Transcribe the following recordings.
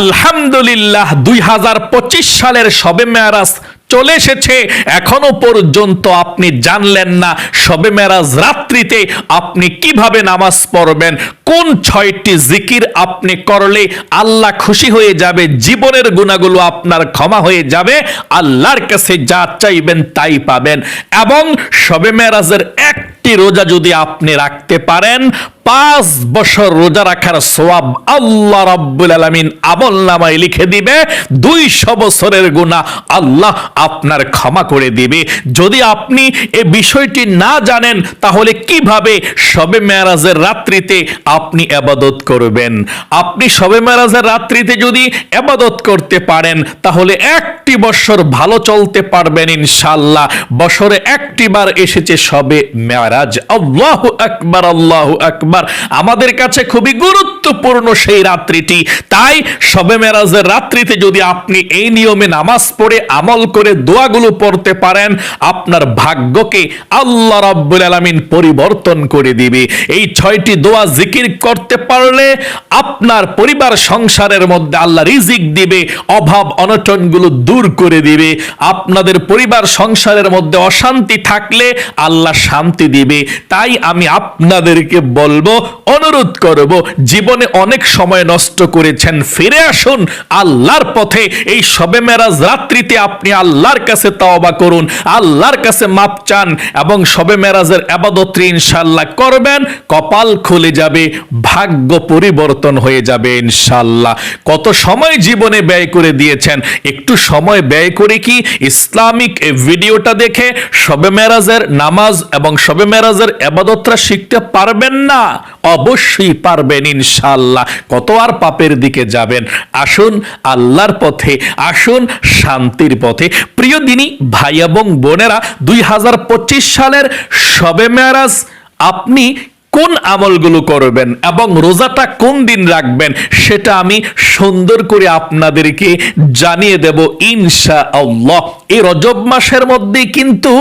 আলহামদুলিল্লাহ, দুই হাজার পঁচিশ সালের সবে মেয়ারাজ চলে এসেছে। এখনও পর্যন্ত আপনি জানলেন না সবে মেরাজ রাত্রিতে আপনি কীভাবে নামাজ পড়বেন কোন ছয়টি জিকির আপনি করলে আল্লাহ খুশি হয়ে যাবে? জীবনের গুণাগুলো আপনার ক্ষমা হয়ে যাবে। আল্লাহর কাছে যা চাইবেন তাই পাবেন। এবং সবে মেরাজের একটি রোজা যদি আপনি রাখতে পারেন, পাঁচ বছর রোজা রাখার সোয়াব আল্লাহ রাব্বুল আলামিন আমল নামায় লিখে দিবে। দুইশো বছরের গুণা আল্লাহ আপনার ক্ষমা করে দিবে। যদি আপনি এ বিষয়টি না জানেন, তাহলে কীভাবে সবে মেরাজের রাত্রিতে আপনি আবাদত করবেন। আপনি সবে মেরাজের রাত্রিতে যদি আবাদত করতে পারেন, তাহলে একটি বছর ভালো চলতে পারবেন ইনশাল্লাহ বছরে একটি বার এসেছে সবে মেরাজ। আল্লাহ আকবার আল্লাহ আকবার। আমাদের কাছে খুবই গুরুত্বপূর্ণ সেই রাত্রিটি। তাই সবে মেরাজের রাত্রিতে যদি আপনি এই নিয়মে নামাজ পড়ে আমল করে দোয়াগুলো পড়তে পারেন, আপনার ভাগ্যকে আল্লাহ রাব্বুল আলামিন পরিবর্তন করে দিবে। এই ছয়টি দোয়া জিকির করতে পারলে আপনার পরিবার সংসারের মধ্যে আল্লাহ রিজিক দিবে, অভাব অনটনগুলো দূর করে দিবে। আপনাদের পরিবার সংসারের মধ্যে অশান্তি থাকলে আল্লাহ শান্তি দিবে। তাই আমি আপনাদেরকে বলব, অনুরোধ করব, জীবনে অনেক সময় নষ্ট করেছেন। ফিরে আসুন আল্লাহর পথে। এই সবে মেরাজ রাত্রিতে আপনি আল্লাহর কাছে তওবা করুন, আল্লাহর কাছে মাপ চান এবং সবে মেরাজের আবাদত ইনশাল্লাহ করবেন। কপাল খুলে যাবে, ভাগ্য পরিবর্তন হয়ে যাবে ইনশাল্লাহ কত সময় জীবনে ব্যয় করে দিয়েছেন? একটু সময় ব্যয় করে কি ইসলামিক এই ভিডিওটা দেখে সবে মেরাজের নামাজ এবং সবে মেরাজের আবাদতরা শিখতে পারবেন না? অবশ্যই পারবেন ইনশাল্লাহ কত আর পাপের দিকে যাবেন? আসুন আল্লাহর পথে, আসুন শান্তির পথে। প্রিয় দিনী, ভাই এবং বোনেরা, দুই হাজার পঁচিশ সালের সবে মেয়ারাজ আপনি কোন আমলগুলো করবেন এবং রোজাটা কোন দিন রাখবেন সেটা আমি সুন্দর করে আপনাদেরকে জানিয়ে দেব ইনশা আল্লাহ এই রজব মাসের মধ্যে কিন্তু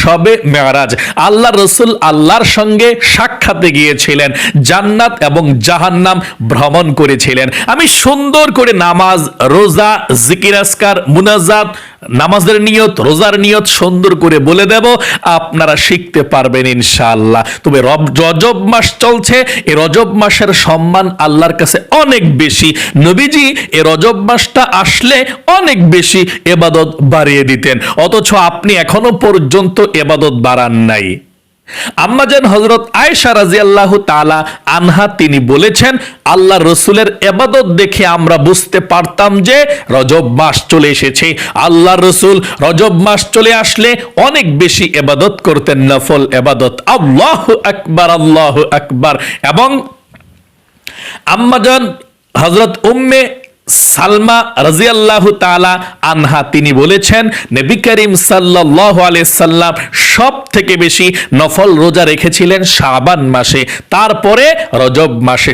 সবে মেয়ারাজ। আল্লাহ রসুল আল্লাহর সঙ্গে সাক্ষাতে গিয়েছিলেন, জান্নাত এবং জাহান্নাম ভ্রমণ করেছিলেন। আমি সুন্দর করে নামাজ, রোজা জিকিরাজকার মুনাজাত নামাজের নিয়ত, রোজার নিয়ত সুন্দর করে বলে দেব, আপনারা শিখতে পারবেন ইনশাআল্লাহ। তবে রব, রজব মাস চলছে, এ রজব মাসের সম্মান আল্লাহর কাছে অনেক বেশি। নবীজি এ রজব মাসটা আসলে অনেক বেশি এবাদত বাড়িয়ে দিতেন। অথচ আপনি এখনও পর্যন্ত এবাদত বাড়ান নাই। আম্মাজান হজরত আয়েশা রাজিয়াল্লাহ তালা আনহা তিনি বলেছেন, আল্লাহ রসুলের এবাদত দেখে আমরা বুঝতে পারতাম যে রজব মাস চলে এসেছে। আল্লাহ রসুল রজব মাস চলে আসলে অনেক বেশি এবাদত করতেন, নফল এবাদত। আল্লাহ আকবার আল্লাহ আকবার। এবং আম্মাজান হজরত উম্মে সালমা রাজিয়াল্লাহু তালা আনহা তিনি বলেছেন, নবী করিম সাল্লাহ সাল্লাম সব থেকে বেশি নফল রোজা রেখেছিলেন শাবান মাসে। তারপরে রজব মাসে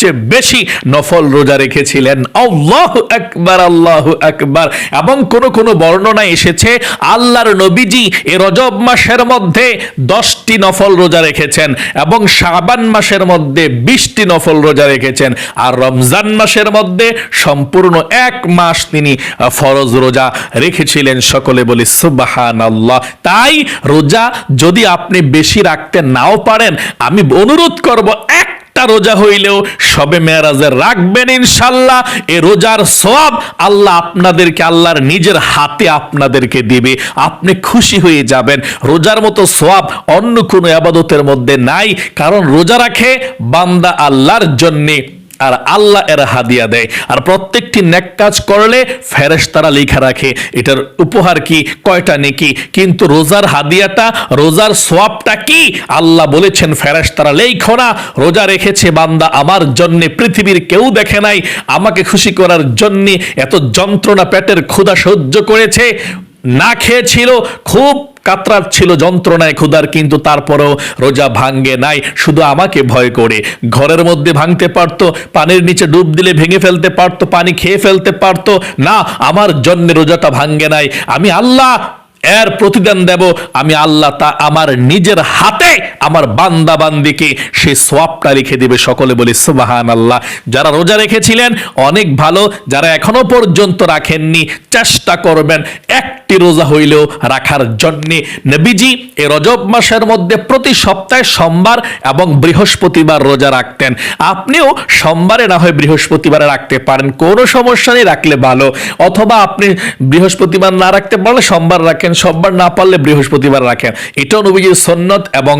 সবচেয়ে বেশি নফল রোজা রেখেছিলেন। আল্লাহু আকবার, আল্লাহ আকবার। এবং কোন কোন বর্ণনা এসেছে, আল্লাহর নবীজি এ রজব মাসের মধ্যে দশটি নফল রোজা রেখেছেন এবং শাবান মাসের মধ্যে বিশটি নফল রোজা রেখেছেন। আর রমজান মাসের মধ্যে সম্পূর্ণ এক মাস তিনি ফরজ রোজা রেখেছিলেন সকলে বলি সুবাহান আল্লাহ তাই রোজা যদি আপনি বেশি রাখতে নাও পারেন, আমি অনুরোধ করব এক একটা রোজা হইলেও সবে মেয়ারাজের রাখবেন ইনশাল্লাহ। এ রোজার সব আল্লাহ আপনাদেরকে, আল্লাহর নিজের হাতে আপনাদেরকে দিবে। আপনি খুশি হয়ে যাবেন। রোজার মতো সব অন্য কোনো আবাদতের মধ্যে নাই। কারণ রোজা রাখে বান্দা আল্লাহর জন্যে। আর আল্লাহ এর হাদিয়া দেয় আর প্রত্যেকটি নেক কাজ করলে ফেরেশ তারা লেখা রাখে, এটার উপহার কি, কয়টা নেকি? কিন্তু রোজার হাদিয়াটা, রোজার সোয়াবটা কি? আল্লাহ বলেছেন ফেরেশ তারা লেখো না, রোজা রেখেছে বান্দা, আমার জন্যে পৃথিবীর কেউ দেখে নাই, আমাকে খুশি করার জন্যে এত যন্ত্রণা পেটের ক্ষুধা সহ্য করেছে, না খেয়েছিল, খুব কাতরার ছিল যন্ত্রণায় ক্ষুধার, কিন্তু তারপরেও রোজা ভাঙ্গে নাই। শুধু আমাকে ভয় করে। ঘরের মধ্যে ভাঙতে পারতো, পানির নিচে ডুব দিলে ভেঙে ফেলতে পারতো, পানি খেয়ে ফেলতে পারতো। না, আমার জন্য রোজাটা ভাঙ্গে নাই। আমি আল্লাহ, এর প্রতিদান দেব। আমি আল্লাহ তা আমার নিজের হাতে আমার বান্দা বান্দিকে সে সোয়াবটা লিখে দিবে। সকলে বলি সুবাহান আল্লাহ যারা রোজা রেখেছিলেন, অনেক ভালো। যারা এখনও পর্যন্ত রাখেননি, চেষ্টা করবেন। একটি রোজা হইলেও রাখার জন্যে নবীজি এই রজব মাসের মধ্যে প্রতি সপ্তাহে সোমবার এবং বৃহস্পতিবার রোজা রাখতেন। আপনিও সোমবারে না হয় বৃহস্পতিবারে রাখতে পারেন। কোনো সমস্যা নেই, রাখলে ভালো। অথবা আপনি বৃহস্পতিবার না রাখতে পারলে সোমবার রাখেন, সোমবার না পারলে বৃহস্পতিবার রাখেন। এটাও নবীজির সন্ন্যত এবং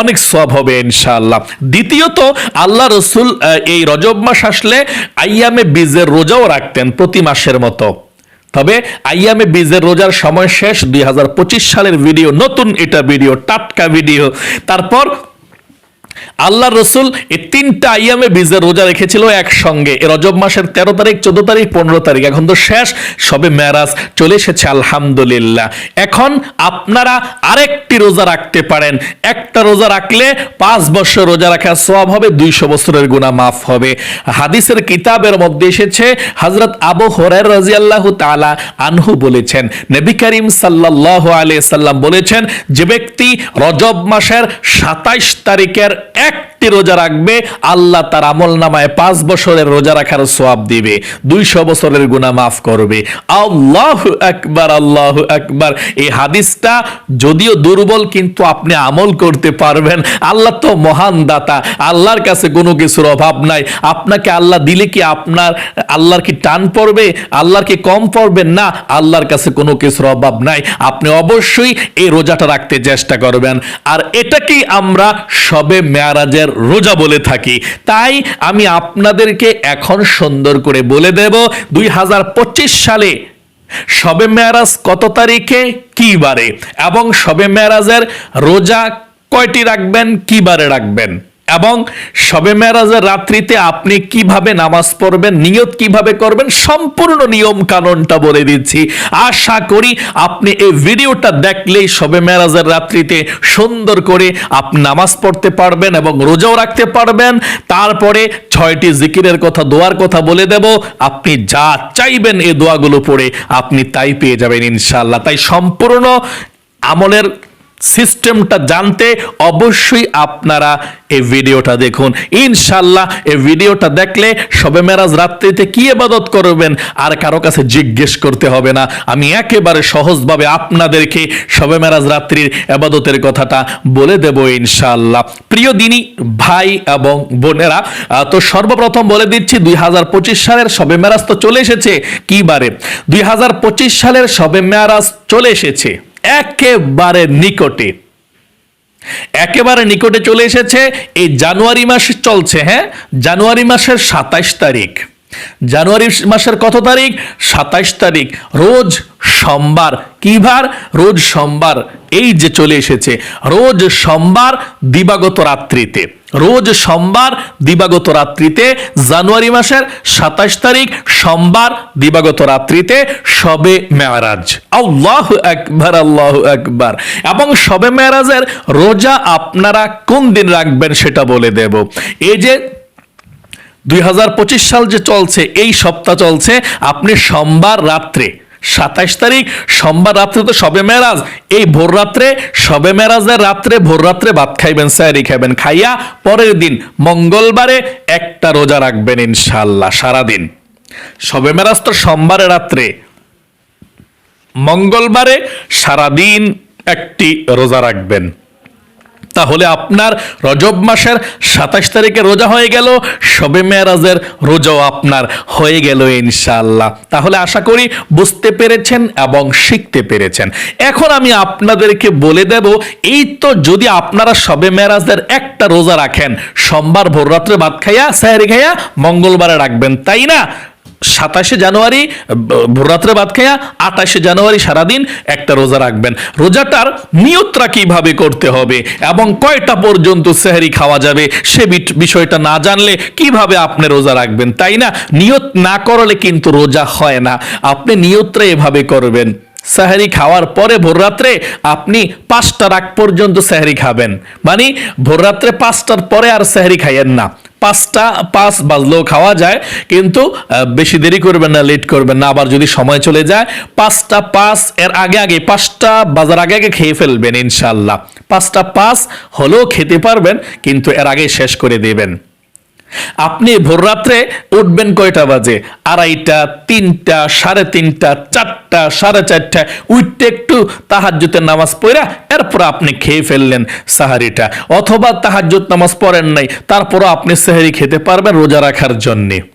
অনেক সব হবে ইনশাআল্লাহ। দ্বিতীয়ত, আল্লাহ রসুল এই রজব মাস আসলে আইয়ামে বীজের রোজাও রাখতেন প্রতি মাসের মতো। তবে আইয়ামে বীজের রোজার সময় শেষ দুই হাজার পঁচিশ সালের ভিডিও নতুন এটা ভিডিও টাটকা ভিডিও তারপর আল্লাহ রসুল এই তিনটা আইয়ামে বীজের রোজা রেখেছিল একসঙ্গে। রজব মাসের তেরো তারিখ, চোদ্দ তারিখ, পনেরো তারিখ। এখন তো শেষ, সবে মেরাজ চলে এসেছে, আলহামদুলিল্লাহ। এখন আপনারা আরেকটি রোজা রাখতে পারেন। একটা রোজা রাখলে পাঁচ বছর রোজা রাখা সব হবে, দুইশো বছরের গুণা মাফ হবে। হাদিসের কিতাবের মধ্যে এসেছে হজরত আবু হরের রাজিয়াল্লাহু তাআলা আনহু বলেছেন, নবী করিম সাল্লাল্লাহু আলাইহি সাল্লাম বলেছেন, যে ব্যক্তি রজব মাসের সাতাইশ তারিখের একটি রোজা রাখবে, আল্লাহ তার আমল নামায় পাঁচ বছরের রোজা রাখার সোয়াব দিবে, দুইশো বছরের গুণা মাফ করবে। আল্লাহ একবার আল্লাহ একবার এই হাদিসটা যদিও দুর্বল, কিন্তু আপনি আমল করতে পারবেন। আল্লাহ তো মহান দাতা, আল্লাহর কাছে কোনো কিছুর অভাব নাই। আপনাকে আল্লাহ দিলে কি আপনার, আল্লাহর কি টান পড়বে, আল্লাহর কি কম পড়বে? না, আল্লাহর কাছে কোনো কিছুর অভাব নাই। আপনি অবশ্যই এই রোজাটা রাখতে চেষ্টা করবেন। আর এটাকেই আমরা সবে মেয়ারাজের রোজা বলে থাকি। তাই আমি আপনাদেরকে এখন সুন্দর করে বলে দেব, দুই হাজার পঁচিশ সালে সবে মেয়ারাজ কত তারিখে? কি বারে? এবং সবে মেয়ারাজের রোজা কয়টি রাখবেন? কি বারে রাখবেন? এবং সবে মেরাজের রাত্রিতে আপনি কীভাবে নামাজ পড়বেন, নিয়ত কীভাবে করবেন, সম্পূর্ণ নিয়ম কানুনটা বলে দিচ্ছি। আশা করি আপনি এই ভিডিওটা দেখলেই সবে মেরাজের রাত্রিতে সুন্দর করে আপনি নামাজ পড়তে পারবেন এবং রোজাও রাখতে পারবেন। তারপরে ছয়টি জিকিরের কথা, দোয়ার কথা বলে দেব। আপনি যা চাইবেন এই দোয়াগুলো পড়ে আপনি তাই পেয়ে যাবেন ইনশাল্লাহ তাই সম্পূর্ণ আমলের সিস্টেমটা জানতে অবশ্যই আপনারা এই ভিডিওটা দেখুন। ইনশাল্লাহ এই ভিডিওটা দেখলে সবে মেরাজ রাত্রিতে কি এবাদত করবেন আর কারও কাছে জিজ্ঞেস করতে হবে না। আমি একেবারে সহজভাবে আপনাদেরকে সবে মেরাজ রাত্রির এবাদতের কথাটা বলে দেব ইনশাল্লাহ প্রিয় দিনী, ভাই এবং বোনেরা তো সর্বপ্রথম বলে দিচ্ছি, দুই হাজার পঁচিশ সালের সবে মেরাজ তো চলে এসেছে, কি বারে? দুই হাজার পঁচিশ সালের সবে মেরাজ চলে এসেছে। একেবারে নিকটে। একেবারে নিকটে চলে এসেছে, এই জানুয়ারি মাস চলছে হ্যাঁ? জানুয়ারি মাসের সাতাইশ তারিখ। জানুয়ারি মাসের কত তারিখ? সাতাইশ তারিখ। রোজ সোমবার। কি বার? রোজ সোমবার। এই যে চলে এসেছে। রোজ সোমবার দিবাগত রাত্রিতে। রোজ সোমবার দিবাগত রাত্রিতে, জানুয়ারি মাসের সাতাশ তারিখ সোমবার দিবাগত রাত্রিতে সবে মেয়ারাজ। আল্লাহ একবার আল্লাহ একবার এবং সবে মেয়ারাজের রোজা আপনারা কোন দিন রাখবেন সেটা বলে দেব। এই যে দুই হাজার পঁচিশ সাল যে চলছে, এই সপ্তাহ চলছে, আপনি সোমবার রাত্রে সাতাইশ তারিখ, সোমবার রাত্রে তো সবে মেরাজ। এই ভোর রাত্রে, সবে মেরাজের রাত্রে, ভোর রাত্রে ভাত খাইবেন, স্যারি খাইবেন। খাইয়া পরের দিন, মঙ্গলবারে একটা রোজা রাখবেন ইনশাল্লাহ সারাদিন। সবে মেরাজ তো সোমবারে রাত্রে। মঙ্গলবারে সারাদিন একটি রোজা রাখবেন। তাহলে আপনার রজব মাসের সাতাশ তারিখে রোজা হয়ে গেল সবে মেয়ারাজের রোজাও আপনার হয়ে গেল ইনশাল্লাহ তাহলে আশা করি বুঝতে পেরেছেন এবং শিখতে পেরেছেন। এখন আমি আপনাদেরকে বলে দেব, এই তো যদি আপনারা সবে মেয়ারাজের একটা রোজা রাখেন, সোমবার ভোররাত্রে ভাত খাইয়া স্যারি খাইয়া মঙ্গলবারে রাখবেন, তাই না? সাতাশে জানুয়ারি ভোররাত্রে ভাত খাইয়া আঠাশে জানুয়ারি সারাদিন একটা রোজা রাখবেন। রোজাটার নিয়তরা কীভাবে করতে হবে এবং কয়টা পর্যন্ত সেহরি খাওয়া যাবে সে বিষয়টা না জানলে কীভাবে আপনি রোজা রাখবেন, তাই না? নিয়ত না করলে কিন্তু রোজা হয় না। আপনি নিয়তটা এভাবে করবেন। সাহারি খাওয়ার পরে ভোররাত্রে আপনি পাঁচটা রাগ পর্যন্ত সাহারি খাবেন। মানে ভোররাত্রে পাঁচটার পরে আর সাহারি খাইয়েন না। পাঁচটা পাঁচ বাজলেও খাওয়া যায়, কিন্তু বেশি দেরি করবেন না লেট করবেন না, আবার যদি সময় চলে যায়, পাঁচটা পাঁচ এর আগে আগে পাঁচটা বাজার আগে আগে খেয়ে ফেলবেন ইনশাল্লাহ পাঁচটা পাঁচ হলেও খেতে পারবেন, কিন্তু এর আগে শেষ করে দেবেন। আপনি ভোররাত্রে উঠবেন কয়টা বাজে? আড়াইটা, তিনটা, সাড়ে তিনটা, চারটা, সাড়ে চারটা। উঠতে একটু তাহাজ্জুতের নামাজ পড়া, এরপর আপনি খেয়ে ফেললেন সাহারিটা। অথবা তাহাজ্জুত নামাজ পড়েন নাই, তারপরও আপনি সাহারি খেতে পারবেন রোজা রাখার জন্যে।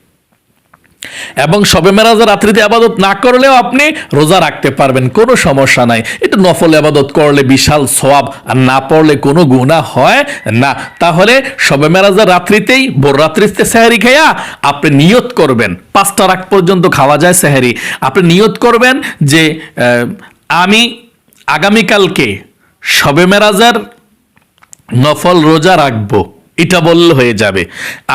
এবং সবে মেরাজ রাত্রিতে আবাদত না করলেও আপনি রোজা রাখতে পারবেন, কোনো সমস্যা নাই। এটা নফল আবাদত করলে বিশাল সওয়াব, আর না পড়লে কোনো গুণা হয় না। তাহলে সবে মেরাজের রাত্রিতেই ভোর রাত্রিতে সেহারি খেয়া আপনি নিয়ত করবেন পাঁচটা রাত পর্যন্ত খাওয়া যায় সেহারি। আপনি নিয়ত করবেন যে আমি আগামীকালকে সবে মেরাজের নফল রোজা রাখব, এটা বললে হয়ে যাবে।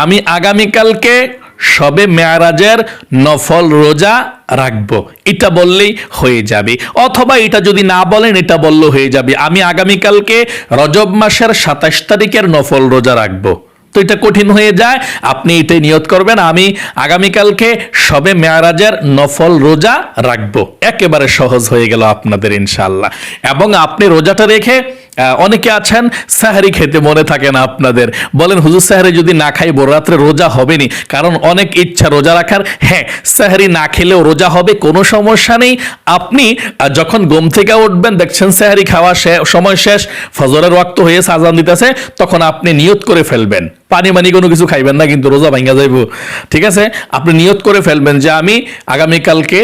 আমি আগামীকালকে সবে মেয়ারাজের নফল রোজা রাখব। এটা বললেই হয়ে যাবে। অথবা এটা যদি না বলেন, এটা বললে হয়ে যাবে। আমি আগামীকালকে রজব মাসের সাতাশ তারিখের নফল রোজা রাখব। তো এটা কঠিন হয়ে যায়। আপনি এটাই নিয়ত করবেন, আমি আগামীকালকে সবে মেয়ারাজের নফল রোজা রাখব। একেবারে সহজ হয়ে গেল আপনাদের ইনশাল্লাহ এবং আপনি রোজাটা রেখে অনেকে আছেন, সাহারি খেতে মনে থাকে না আপনাদের। বলেন, হুজুর, সাহারি যদি না খাই বড় রাত্রে রোজা হবে নি কারণ অনেক ইচ্ছা রোজা রাখার। হ্যাঁ সাহারি না খেলেও রোজা হবে, কোনো সমস্যা নেই। আপনি যখন ঘুম থেকে উঠবেন, দেখছেন সাহারি খাওয়া সময় শেষ, ফজরের রক্ত হয়ে সাজান দিতেছে, তখন আপনি নিয়ত করে ফেলবেন। পানি মানি কোনো কিছু খাইবেন না, কিন্তু রোজা ভাঙ্গা যাইব। ঠিক আছে? আপনি নিয়ত করে ফেলবেন যে আমি আগামীকালকে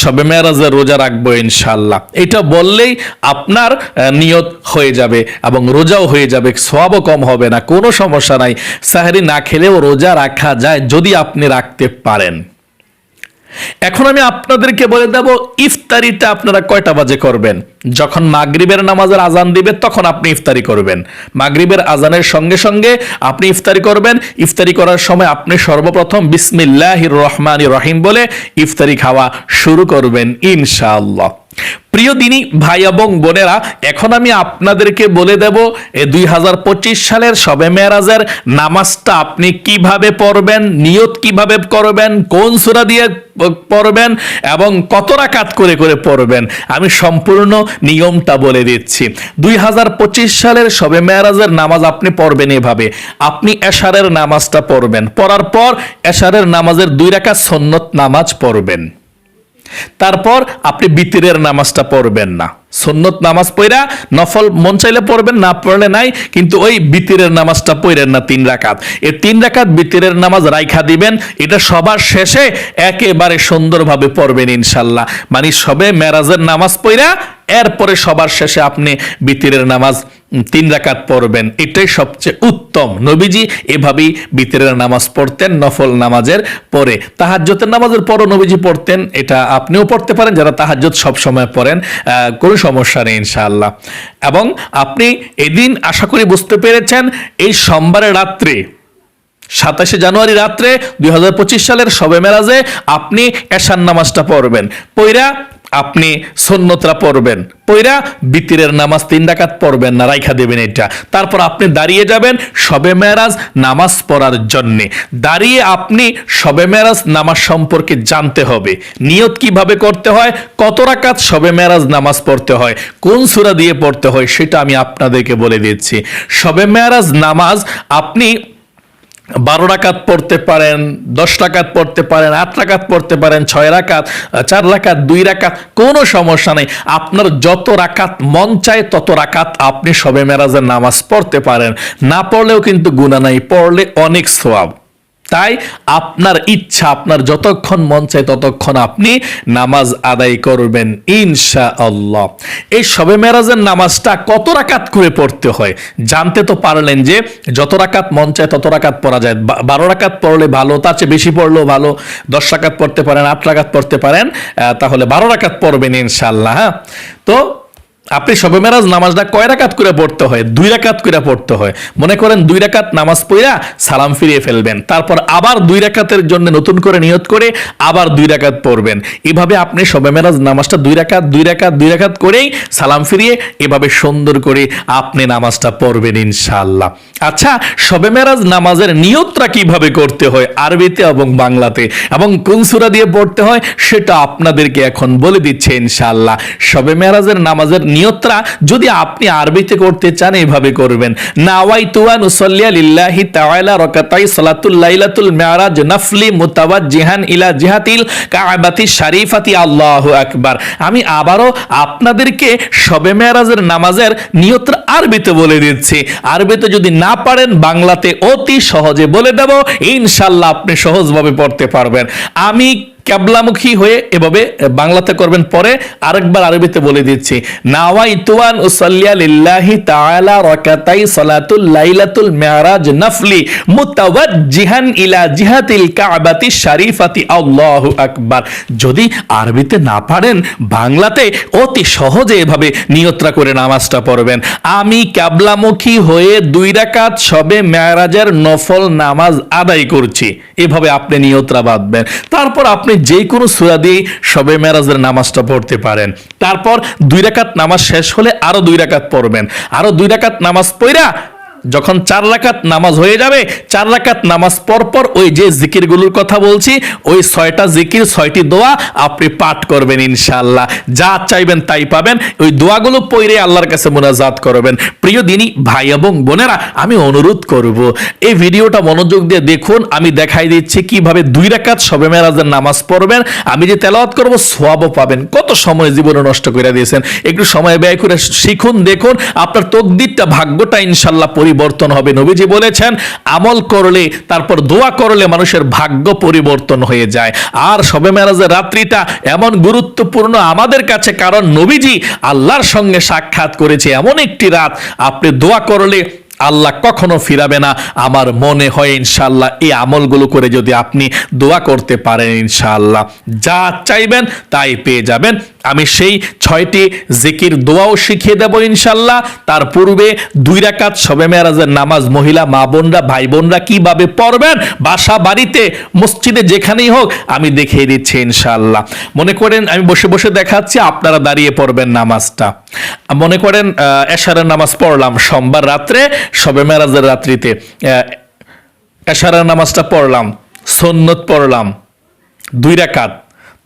সবে মেয়ারাজের রোজা রাখব ইনশাল্লাহ এটা বললেই আপনার নিয়ত হয়ে যাবে এবং রোজাও হয়ে যাবে সবও কম হবে না, কোনো সমস্যা নাই। সাহারি না খেলেও রোজা রাখা যায় যদি আপনি রাখতে পারেন। এখন আমি আপনাদেরকে বলে দেব, ইফতারিটা আপনারা কয়টা বাজে করবেন? যখন মাগরিবের নামাজের আজান দিবে, তখন আপনি ইফতারি করবেন। মাগরিবের আজানের সঙ্গে সঙ্গে আপনি ইফতারি করবেন। ইফতারি করার সময় আপনি সর্বপ্রথম বিসমিল্লাহির রহমান রহিম বলে ইফতারি খাওয়া শুরু করবেন, ইনশাআল্লাহ। প্রিয় দিনী, ভাই এবং বোনেরা, এখন আমি আপনাদেরকে বলে দেব দুই হাজার পঁচিশ সালের সবে মেয়ারাজের নামাজটা আপনি কীভাবে পড়বেন, নিয়ত কীভাবে করবেন, কোন সুরা দিয়ে পড়বেন এবং কত রাকাত করে করে পড়বেন, আমি সম্পূর্ণ নিয়মটা বলে দিচ্ছি। দুই হাজার পঁচিশ সালের সবে মেয়ারাজের নামাজ আপনি পড়বেন এভাবে। আপনি এশারের নামাজটা পড়বেন। পড়ার পর এশারের নামাজের দুই রাকাত সন্নত নামাজ পড়বেন। তারপর আপনি বিতিরের নামাজটা পড়বেন না। সন্ন্যত নামাজ পড়া নফল মন চাইলে পড়বেন, না পড়লে নাই, কিন্তু ওই বিতিরের নামাজটা পড়েন না তিন রাকাত। এ তিন রাকাত বিতিরের নামাজ রাইখা দিবেন, এটা সবার শেষে একেবারে সুন্দরভাবে পড়বেন ইনশাল্লাহ। মানে সবে মেরাজের নামাজ পড়া এরপরে সবার শেষে আপনি বিতিরের নামাজ তিন রাকাত পড়বেন। এটাই সবচেয়ে উত্তম। নবীজি এভাবেই বিতিরের নামাজ পড়তেন, নফল নামাজের পরে। তাহাজ্জতের নামাজের পরও নবীজি পড়তেন, এটা আপনিও পড়তে পারেন, যারা তাহাজ্জত সব সময় পড়েন কোনো সমস্যা নেই ইনশাআল্লাহ। এবং আপনি এদিন আশা করি বুঝতে পেরেছেন, এই সোমবারের রাত্রে, সাতাশে জানুয়ারি রাত্রে দুই হাজার পঁচিশ সালের সবে মেরাজে আপনি এশান নামাজটা পড়বেন। পইরা আপনি সন্ন্যতরা পড়বেন। পইরা বিতিরের নামাজ তিন ডাকাত পড়বেন না, রাইখা দেবেন এটা। তারপর আপনি দাঁড়িয়ে যাবেন সবে মেরাজ নামাজ পড়ার জন্যে। দাঁড়িয়ে আপনি সবে মেরাজ নামাজ সম্পর্কে জানতে হবে। নিয়ত কীভাবে করতে হয়? কত রাকাত সবে মেরাজ নামাজ পড়তে হয়? কোন সূরা দিয়ে পড়তে হয়? সেটা আমি আপনাদেরকে বলে দিচ্ছি। সবে মেরাজ নামাজ আপনি বারো রাকাত পড়তে পারেন, দশ রাকাত পড়তে পারেন, আট রাকাত পড়তে পারেন, ছয় রাকাত চার রাকাত, দুই রাকাত, কোনো সমস্যা নেই। আপনার যত রাকাত মন চায়, তত রাকাত আপনি সবে মেরাজের নামাজ পড়তে পারেন। না পড়লেও কিন্তু গুণা নাই, পড়লে অনেক সোয়াব। তাই আপনার ইচ্ছা, আপনার যতক্ষণ মন চায় ততক্ষণ আপনি নামাজ আদায় করবেন ইনশা আল্লাহ এই সবে মেরাজের নামাজটা কত রাকাত করে পড়তে হয়? জানতে তো পারলেন যে যত রাকাত মন চায় তত রাকাত পড়া যায়। বারো রাকাত পড়লে ভালো, তার চেয়ে বেশি পড়লেও ভালো। দশ রাকাত পড়তে পারেন, আট রাকাত পড়তে পারেন তাহলে বারো রাকাত পড়বেন ইনশাল্লাহ হ্যাঁ? তো আপনি সবে মেরাজ নামাজটা কয় রাকাত করে পড়তে হয়? দুই রাকাত করে পড়তে হয়। মনে করেন দুই রাকাত নামাজ পড়া সালাম ফিরিয়ে ফেলবেন। তারপর আবার দুই রাকাতের জন্য নতুন করে নিয়ত করে আবার দুই রাকাত পড়বেন। এভাবে আপনি সবে মেরাজ নামাজটা দুই রাকাত দুই রাকাত দুই রাকাত করেই সালাম ফিরিয়ে এভাবে সুন্দর করে আপনি নামাজটা পড়বেন ইনশাআল্লাহ। আচ্ছা সবে মেরাজ নামাজের নিয়তটা কীভাবে করতে হয় আরবিতে এবং বাংলাতে? এবং কোন সূরা দিয়ে পড়তে হয়? সেটা আপনাদেরকে এখন বলে দিচ্ছে ইনশাআল্লাহ। সবে মেরাজের নামাজের নিয়তটা যদি আপনি আরবিতে করতে চান এইভাবে করবেন। নাওয়াইতুয়া নুসাল্লিয়া লিল্লাহি তাআলা রাকাতাই সালাতুল লাইলাতুল মিরাজ নাফলি মুতাওয়াজ্জিহান ইলা জিহাতিল কাবাতি শরীফাতি। আল্লাহু আকবার। আমি আবারও আপনাদেরকে সবে মেরাজের নামাজের নিয়তটা আরবিতে বলে দিচ্ছি। আরবিতে যদি না পারেন, বাংলাতে অতি সহজে বলে দেব। ইনশাল্লাহ আপনি সহজভাবে পড়তে পারবেন। আমি ক্যাবলামুখী হয়ে এভাবে বাংলাতে করবেন। পরে আরেকবার আরবিতে বলে দিচ্ছি। যদি আরবিতে না পারেন, বাংলাতে অতি সহজে এভাবে নিয়ত্রা করে নামাজটা পড়বেন। আমি ক্যাবলামুখী হয়ে দুই রাকাত সবে মেরাজের নফল নামাজ আদায় করছি। এভাবে আপনি নিয়ত্রা বাঁধবেন। তারপর আপনি যে কোনো সুরা দিয়ে সবে মেরাজের নামাজটা পড়তে পারেন। তারপর দুই রাকাত নামাজ শেষ হলে আরও দুই রাকাত পড়বেন। আরও দুই রাকাত নামাজ পড়া যখন চার রাকাত নামাজ হয়ে যাবে, চার রাকাত নামাজ পর পর ওই যে জিকিরগুলোর কথা বলছি, ওই ছয়টা জিকির, ছয়টি দোয়া আপনি পাঠ করবেন ইনশাআল্লাহ। যা চাইবেন তাই পাবেন। ওই দোয়াগুলো পইরে আল্লাহর কাছে মোনাজাত করবেন। প্রিয় দিনী, ভাই এবং বোনেরা, আমি অনুরোধ করব, এই ভিডিওটা মনোযোগ দিয়ে দেখুন, আমি দেখাই দিচ্ছি কীভাবে দুই রাকাত সবে মেরাজের নামাজ পড়বেন। আমি যে তেলাওয়াত করব, সোয়াবও পাবেন। কত সময় জীবনে নষ্ট করে দিয়েছেন। একটু সময় ব্যয় করে শিখুন, দেখুন। আপনার তকদিরটা, ভাগ্যটা ইনশাল্লাহ পরিবর্তন হবে। নবীজি বলেছেন, আমল করলে, তারপর দোয়া করলে মানুষের ভাগ্য পরিবর্তন হয়ে যায়। আর সবে মেরাজের রাত্রিটা এমন গুরুত্বপূর্ণ আমাদের কাছে, কারণ নবীজি আল্লাহর সঙ্গে সাক্ষাৎ করেছে এমন একটি রাত। আপনি দোয়া করলে আল্লাহ কখনো ফিরাবে না। আমার মনে হয় ইনশাল্লাহ এই আমলগুলো করে যদি আপনি দোয়া করতে পারেন ইনশাল্লাহ যা চাইবেন তাই পেয়ে যাবেন। আমি সেই ছয়টি জিকির দোয়াও শিখিয়ে দেব ইনশাল্লাহ। তার পূর্বে দুই রাকাত সবে মেরাজের নামাজ মহিলা, মা বোনরা, ভাই বোনরা কীভাবে পড়বেন? বাসা, বাড়িতে, মসজিদে, যেখানেই হোক, আমি দেখিয়ে দিচ্ছি ইনশাল্লাহ। মনে করেন, আমি বসে বসে দেখাচ্ছি, আপনারা দাঁড়িয়ে পড়বেন নামাজটা। মনে করেন এশারের নামাজ পড়লাম সোমবার রাত্রে, সবে মেরাজের রাত্রিতে। এশারের নামাজটা পড়লাম, সন্নত পড়লাম, দুই রাকাত।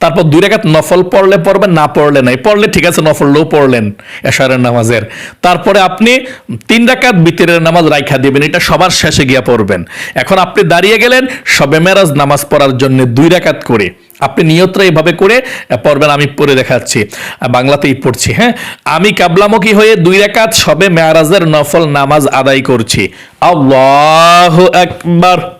তারপর দুই রাকাত নফল পড়লে পড়বেন, না পড়লে নাই। পড়লে ঠিক আছে, নফলও পড়লেন এশারের নামাজের। তারপরে আপনি তিন রাকাত বিতিরের নামাজ রাইখা দিবেন, এটা সবার শেষে গিয়া পড়বেন। এখন আপনি দাঁড়িয়ে গেলেন সবে মেরাজ নামাজ পড়ার জন্য দুই রাকাত করে। আপনি নিয়তরা এইভাবে করে পড়বেন, আমি পড়ে দেখাচ্ছি। বাংলাতেই পড়ছি হ্যাঁ? আমি কাবলামুখী হয়ে দুই রাকাত সবে মেয়ারাজের নফল নামাজ আদায় করছি। আল্লাহ আকবার।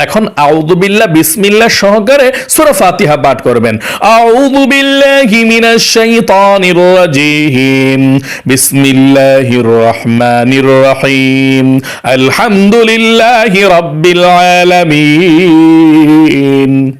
এখন আউদুবিল্লা বিসমিল্লা সহকারে সুরা ফাতিহা পাঠ করবেন। আউদুবিল্লাহি মিনাশ শাইতানির রাজিম। বিসমিল্লাহির রহমানির রহিম। আলহামদুলিল্লাহি রাব্বিল আলামিন।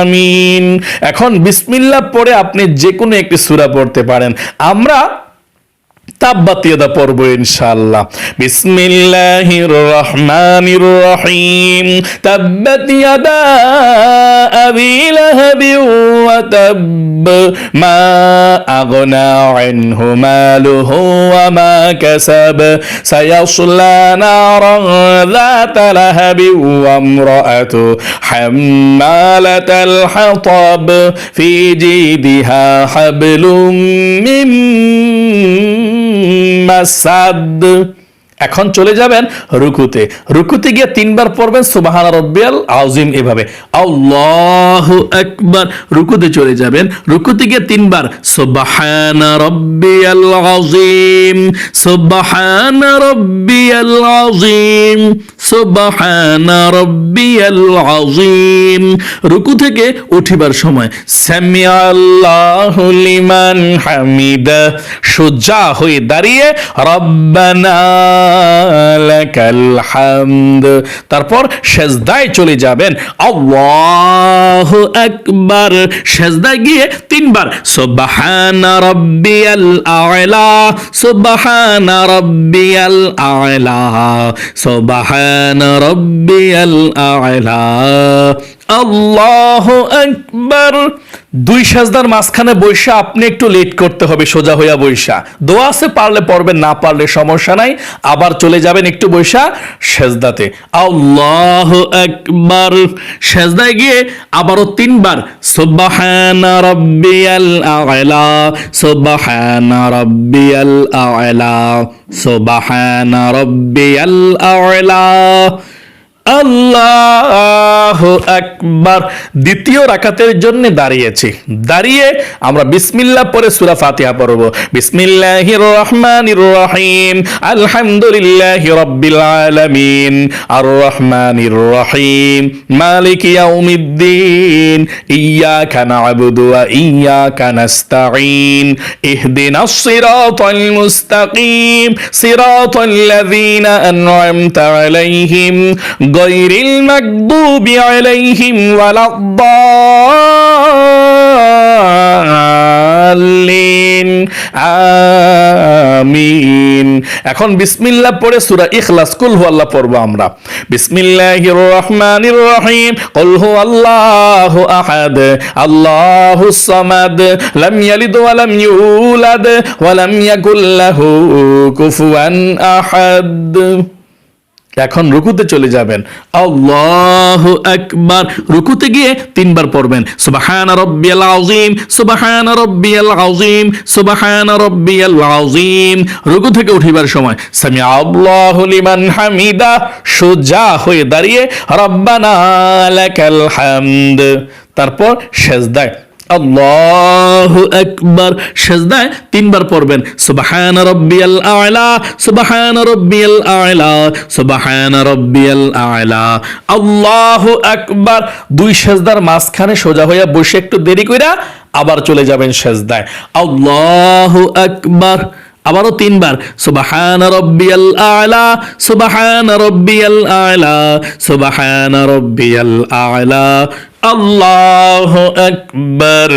আমিন। এখন বিসমিল্লা পড়ে আপনি যে কোনো একটি সুরা পড়তে পারেন। আমরা তাব্বাত ইয়াদা পড়ব ইনশাআল্লাহ বিসমিল্লাহির রহমানির রহিম তাব্বাত ইয়াদা আবি লাহাবি ওয়া তাব মা আগনা আনহু মালুহু ওয়া মা কাসাব সায়াসলা নারান ذات لهب وامرأته حمالة الحطب في جيدها حبل من Massad এখন চলে যাবেন রুকুতে। রুকুতে গিয়ে তিনবার পড়বেন, সুবাহান রব্বিয়াল আউজিম এভাবে। আল্লাহ একবার রুকুতে চলে যাবেন। রুকুতে গিয়ে তিনবার, সুবাহান রব্বিয়াল আউজিম সুবাহান রব্বিয়াল আউজিম সুবাহান রব্বিয়াল আউজিম রুকু থেকে উঠিবার সময় সামি আল্লাহু লিমান হামিদা, সোজা হয়ে দাঁড়িয়ে রব্বানা তারপর সেজদায় চলে যাবেন। আল্লাহু আকবার। সেজদায় গিয়ে তিনবার, সুবহানা রাব্বিয়াল আ'লা, সুবহানা রাব্বিয়াল আ'লা, সুবহানা রাব্বিয়াল আ'লা। আল্লাহু একবার দুই সাজদার মাঝখানে বৈশা, আপনি একটু লেট করতে হবে, সোজা হইয়া বৈশা। দোয়া আছে, পারলে পড়বেন, না পারলে সমস্যা নাই। আবার চলে যাবেন একটু বৈশা সেজদাতে। আল্লাহ একবার সেজদায় গিয়ে আবারও তিনবার, সুবহানা রাব্বিয়াল আ'লা, সুবহানা রাব্বিয়াল আ'লা, সুবহানা রাব্বিয়াল আ'লা। আল্লাহ আকবার। দ্বিতীয় রাকাতের জন্য দাঁড়িয়েছি। দাঁড়িয়ে আমরা বিসমিল্লাহ পরে সূরা ফাতিহা পড়ব। বিসমিল্লাহির রহমানির রহিম। আলহামদুলিল্লাহি রাব্বিল আলামিন। আর রহমানির রহিম। মালিক ইয়াউমিদ্দিন। ইয়াকা না'বুদু ওয়া ইয়াকা নাস্তাঈন। ইহদিনাস সিরাতাল মুস্তাকিম। সিরাতাল আলাইহিম। গায়রিল মাগদুবি আলাইহিম ওয়ালাদ্দাল্লিন আমিন এখন বিসমিল্লাহ পড়ে সূরা ইখলাস, কুল হুয়াল্লাহ পড়ব আমরা। বিসমিল্লাহির রহমানির রহিম, কুল হুয়াল্লাহু আহাদ আল্লাহুস সামাদ, লাম ইয়ালিদ ওয়া লাম ইউলাদ, ওয়া লাম ইয়াকুল লাহু কুফুয়ান আহাদ। এখন রুকুতে চলে যাবেন। আল্লাহু আকবার। রুকুতে গিয়ে তিনবার পড়বেন। সুবহান রাব্বিয়াল আযীম, সুবহান রাব্বিয়াল আযীম, সুবহান রাব্বিয়াল আযীম। রুকু থেকে উঠিবার সময়, সামি আল্লাহু লিমান হামিদা সোজা হয়ে দাঁড়িয়ে, রব্বানা লাকাল হামদ তারপর সেজদায় আল্লাহু আকবার। সেজদায় তিনবার পড়বেন, সুবহান রাব্বিয়াল আ'লা, সুবহান রাব্বিয়াল আ'লা, সুবহান রাব্বিয়াল আ'লা। আল্লাহু আকবার। দুই সেজদার মাঝখানে সোজা হইয়া বসে একটু দেরি কইরা আবার চলে যাবেন সেজদায়। আল্লাহু আকবার। আবারও তিনবার সুবাহান রব্বিয়াল আলা সুবাহান রব্বিয়াল আলা সুবাহান রব্বিয়াল আলা। আল্লাহ আকবার।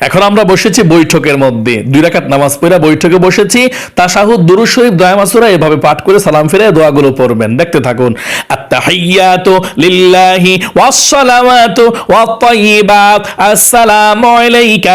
এখন আমরা বসেছি বৈঠকের মধ্যে। দুই রাকাত নামাজ পড়া বৈঠকে বসেছি। তাশাহুদ, দুরূদ শরীফ, দোয়া মাসুরা এভাবে পাঠ করে সালাম ফিরে দোয়াগুলো পড়বেন। দেখতে থাকুন। আসসালামু আলাইকা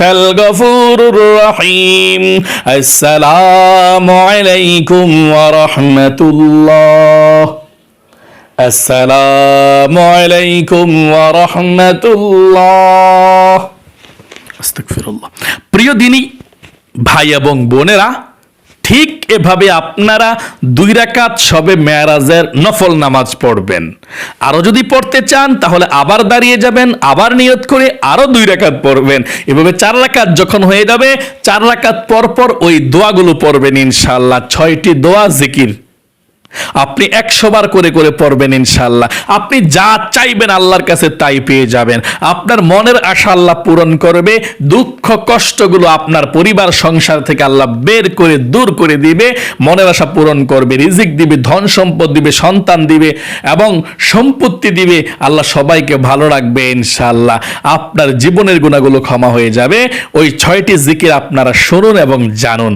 আনতাল গফুরুর রহিম। আসসালামু আলাইকুম ওয়া রাহমাতুল্লাহ। আসসালামু আলাইকুম ওয়া রাহমাতুল্লাহ। আস্তাগফিরুল্লাহ। প্রিয় দিনী, ভাই এবং বোনেরা ঠিক এভাবে আপনারা দুই রাকাত সবে মেয়ারাজের নফল নামাজ পড়বেন। আরও যদি পড়তে চান, তাহলে আবার দাঁড়িয়ে যাবেন, আবার নিয়ত করে আরও দুই রাকাত পড়বেন। এভাবে চার রাকাত যখন হয়ে যাবে, চার রাকাত পরপর পর ওই দোয়াগুলো পড়বেন ইনশাল্লাহ ছয়টি দোয়া জিকির আপনি একশো বার করে করে পড়বেন ইনশাল্লাহ আপনি যা চাইবেন আল্লাহর কাছে তাই পেয়ে যাবেন। আপনার মনের আশা আল্লাহ পূরণ করবে, দুঃখ কষ্টগুলো আপনার পরিবার, সংসার থেকে আল্লাহ বের করে, দূর করে দিবে, মনের আশা পূরণ করবে, রিজিক দিবে, ধন সম্পদ দিবে, সন্তান দিবে এবং সম্পত্তি দিবে, আল্লাহ সবাইকে ভালো রাখবে ইনশাল্লাহ আপনার জীবনের গুণাগুলো ক্ষমা হয়ে যাবে। ওই ছয়টি জিকির আপনারা শুনুন এবং জানুন।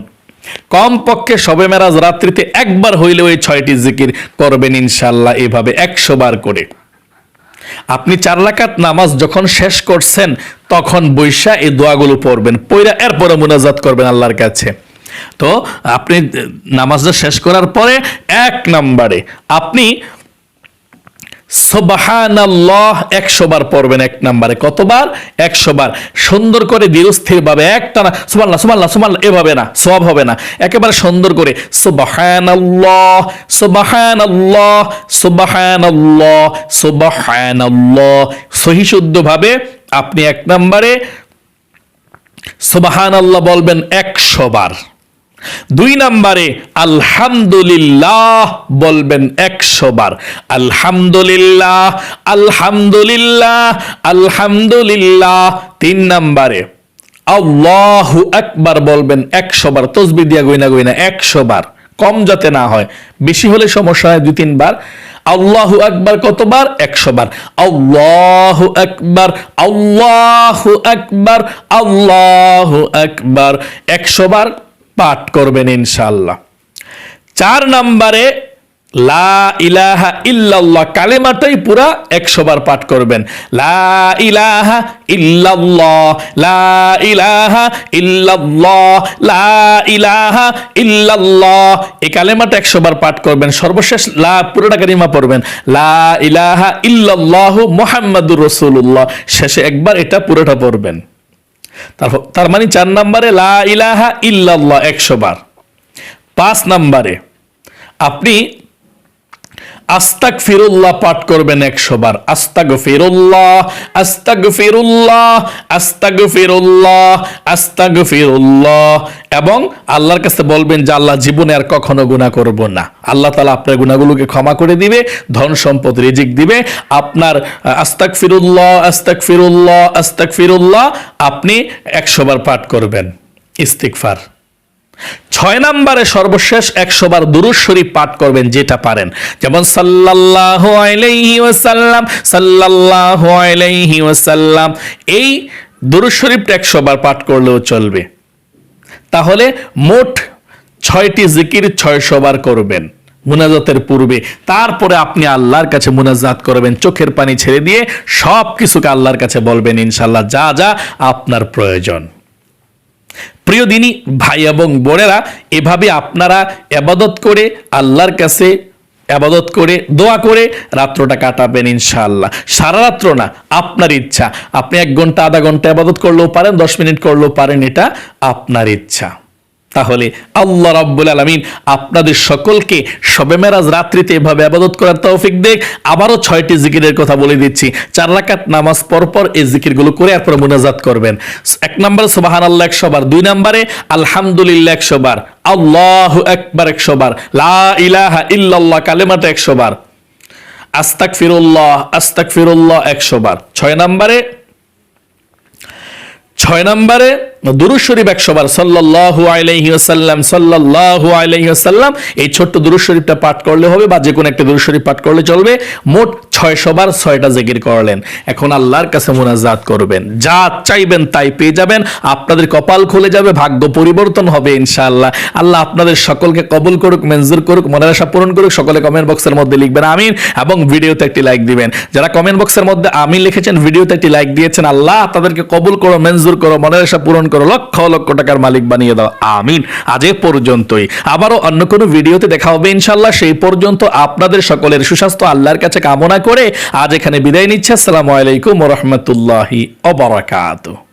কমপক্ষে সবে মেরাজ রাত্রিতে একবার হইলে ওই ছয়টি জিকির করবেন ইনশাল্লাহ এভাবে একশো বার করে। আপনি চার লাকাত নামাজ যখন শেষ করছেন, তখন বৈশা এই দোয়াগুলো পড়বেন পৈরা এরপরে মোনাজাত করবেন আল্লাহর কাছে। তো আপনি নামাজটা শেষ করার পরে এক নাম্বারে আপনি সোবাহানাল্লাহ একশো বার পড়বেন এক নম্বরে। কতবার? একশো বার। সুন্দর করে ধীরস্থির ভাবে একটা না সুমাল্লা সুমাল্লা সুমাল্লা এভাবে না, সব হবে না। একেবারে সুন্দর করে, সোবাহানাল্লাহ সোবাহানাল্লাহ সোবাহানাল্লাহ সোবাহানাল্লাহ। সহি ভাবে আপনি এক নম্বরে, সোবাহানাল্লাহ বলবেন একশো বার। দুই নম্বরে, আলহামদুলিল্লাহ বলবেন একশো বার। আলহামদুলিল্লাহ আলহামদুলিল্লাহ আলহামদুলিল্লাহ। তিন নম্বরে, আল্লাহু একবার বলবেন একশো বার। তসবি দিয়া গইনা গইনা একশো বার। কম যাতে না হয়, বেশি হলে সমস্যা হয় দুই তিনবার আল্লাহু আকবার কতবার? একশো বার। আল্লাহু আকবার আল্লাহু আকবার আল্লাহু আকবার। একশো বার পাঠ করবেন ইনশাল্লাহ চার নম্বরে, লা ইলাহা ইল্লাল্লাহ, কালেমাটাই পুরা একশো বার পাঠ করবেন। লা ইলাহা ইল্লাল্লাহ, লা ইলাহা ইল্লাল্লাহ, লা ইলাহা ইল্লাল্লাহ, এই কালেমাটা একশো বার পাঠ করবেন। সর্বশেষ লা, পুরোটা কালিমা পড়বেন। লা ইলাহা ইল্লাল্লাহু মুহাম্মাদুর রাসূলুল্লাহ, শেষে একবার এটা পুরোটা পড়বেন। তারপর তার মানে চার নম্বরে লা ইলাহা ইল্লাল্লাহ একশো বার। পাঁচ নম্বরে আপনি আস্তাক ফিরুল্লাহ পাঠ করবেন একশো বার। আস্তাক ফিরুল্লাহ আস্তাক ফিরুল্লাহ আস্তাক ফিরুল্লাহ আস্তাক ফিরুল্লাহ এবং আল্লাহর কাছে বলবেন যে, আল্লাহ, জীবনে আর কখনো গুণা করব না। আল্লাহ তালা আপনার গুণাগুলোকে ক্ষমা করে দিবে, ধন সম্পদ রিজিক দিবে। আপনার আস্তাক ফিরুল্লাহ আস্তাক ফিরুল্লাহ আস্তাক ফিরুল্লাহ আপনি একশো বার পাঠ করবেন। ইস্তিকফার ছয় নম্বরে সর্বশেষ একশো বার দুরুজ শরীফ পাঠ করবেন, যেটা পারেন। যেমন সাল্লাল্লাহু আলাইহি ওয়াসাল্লাম, সাল্লাল্লাহু আলাইহি ওয়াসাল্লাম, এই দুরুজ শরীফটা একশো বার পাঠ করলেও চলবে। তাহলে মোট ছয়টি জিকির ছয়শো বার করবেন মুনাজাতের পূর্বে। তারপরে আপনি আল্লাহর কাছে মুনাজাত করবেন, চোখের পানি ছেড়ে দিয়ে সব কিছুকে আল্লাহর কাছে বলবেন ইনশাল্লাহ যা যা আপনার প্রয়োজন। প্রিয় দিনী, ভাই এবং বোনেরা, এভাবে আপনারা আবাদত করে, আল্লাহর কাছে আবাদত করে, দোয়া করে রাত্রটা কাটাবেন ইনশাআল্লাহ। সারা রাত্র না, আপনার ইচ্ছা। আপনি এক ঘণ্টা, আধা ঘণ্টা আবাদত করলেও পারেন, দশ মিনিট করলেও পারেন, এটা আপনার ইচ্ছা। তাহলে আল্লাহ রাব্বুল আলামিন আপনাদের সকলকে শবে মেরাজ রাত্রিতে এভাবে আবাদত করার তৌফিক দেখ আবারও ছয়টি জিকিরের কথা বলে দিচ্ছি। চার রাকাত নামাজ পরপর এই জিকিরগুলো করে এরপর মুনাজাত করবেন। এক নম্বরে সুবাহান আল্লাহ একশো বার দুই নম্বরে, আলহামদুলিল্লাহ একশো বার আল্লাহ একবার একশো বার লা ইলাহা ইল্লাল্লাহ কালেমাটা একশো বার আস্তাক ফিরুল্লাহ আস্তাক ফিরুল্লাহ একশো বার ছয় নম্বরে ছয় নম্বরে দুরুদ শরীফ একশো বার সাল্লাল্লাহু আলাইহি ওয়াসাল্লাম, সাল্লাল্লাহু আলাইহি ওয়াসাল্লাম, এই ছোট্ট দুরুদ শরীফটা পাঠ করলে হবে বা যে কোনো একটা দুরুদ শরীফ পাঠ করলে চলবে। মোট ছয়শো বার ছয়টা জিকির করলেন। এখন আল্লাহর কাছে মোনাজাত করবেন। যা চাইবেন তাই পেয়ে যাবেন। আপনাদের কপাল খুলে যাবে, ভাগ্য পরিবর্তন হবে ইনশাআল্লাহ। আল্লাহ আপনাদের সকলকে কবুল করুক, মঞ্জুর করুক, মনের আশা পূরণ করুক। সকলে কমেন্ট বক্সের মধ্যে লিখবেন আমিন এবং ভিডিওতে একটি লাইক দিবেন। যারা কমেন্ট বক্সের মধ্যে আমিন লিখেছেন, ভিডিওতে একটি লাইক দিয়েছেন, আল্লাহ তাদেরকে কবুল করো, মঞ্জুর করো, মনের আশা পূরণ করো, লক্ষ লক্ষ টাকার মালিক বানিয়ে দাও। আমিন। আজ এ পর্যন্তই। আবারও অন্য কোনো ভিডিওতে দেখা হবে ইনশাল্লাহ সেই পর্যন্ত আপনাদের সকলের সুস্বাস্থ্য, আল্লাহর কাছে কামনা করে আজ এখানে বিদায় নিচ্ছে। আসসালামু আলাইকুম রহমতুল্লাহি অবরাকাতুহ